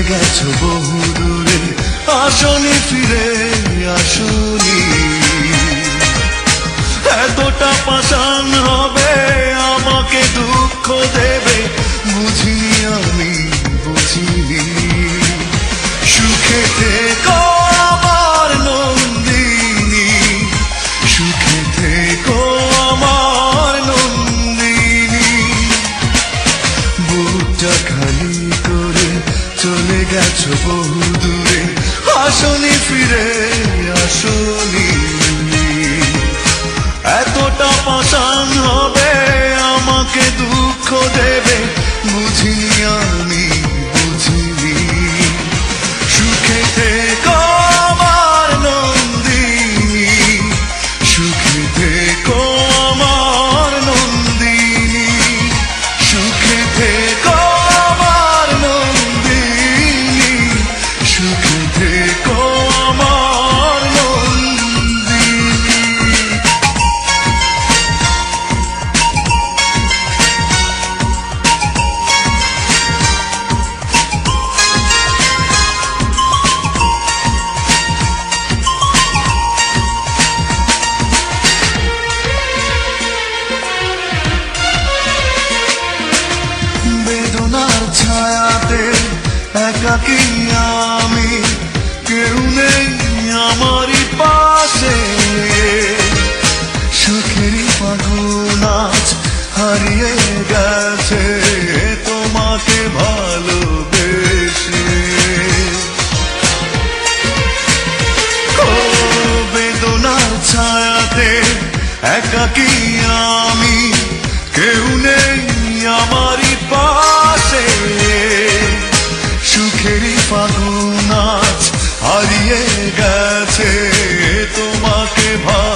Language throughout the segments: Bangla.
বহু দূরে আসনি ফিরে আসনি। এতটা পাশান হবে আমাকে দুঃখ দেবে বুঝিনি গেছো বহু দূরে আসনি ফিরে আসনি এতটা পাশান একাকি আমি, কেউ নেই আমারই পাশে। সুখেরই ফাগুন আজ হারিয়ে গেছে তোমাকে ছায়াতে একাকি আমি ফাগুন হারিয়ে গেছে তোমাকে ভালোবেসে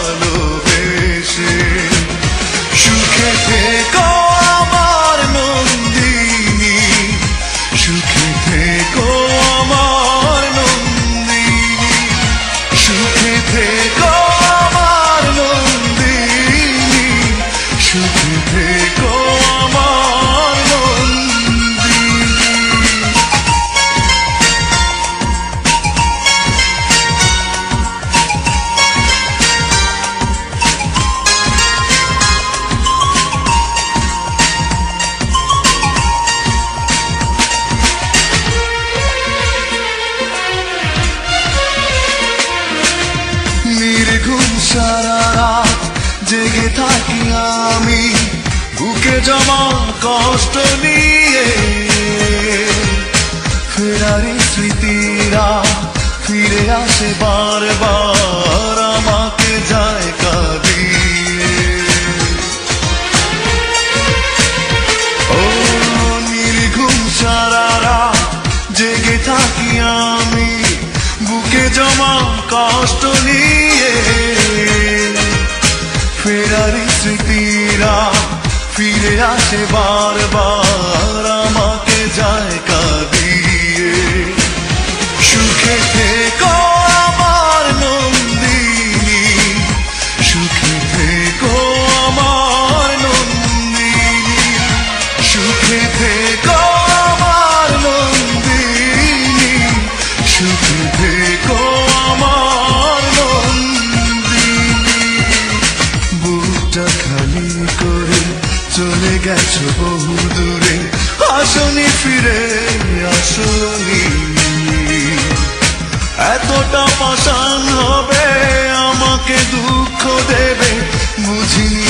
সারা রাত জেগে থাকি আমি, বুকে জমা কষ্ট নিয়ে। ফেরারি স্মৃতিরা ফিরে আসে বারবার, আমাকে যায় কাঁদিয়ে। ও নির্ঘুম সারা রাত জেগে থাকি আমি, বুকে জমা কষ্ট নিয়ে। ফিরে আসে বারবার গেছো দূরে আসনি ফিরে আসনি। এতটা পাশান হবে আমাকে দুঃখ দেবে বুঝিনি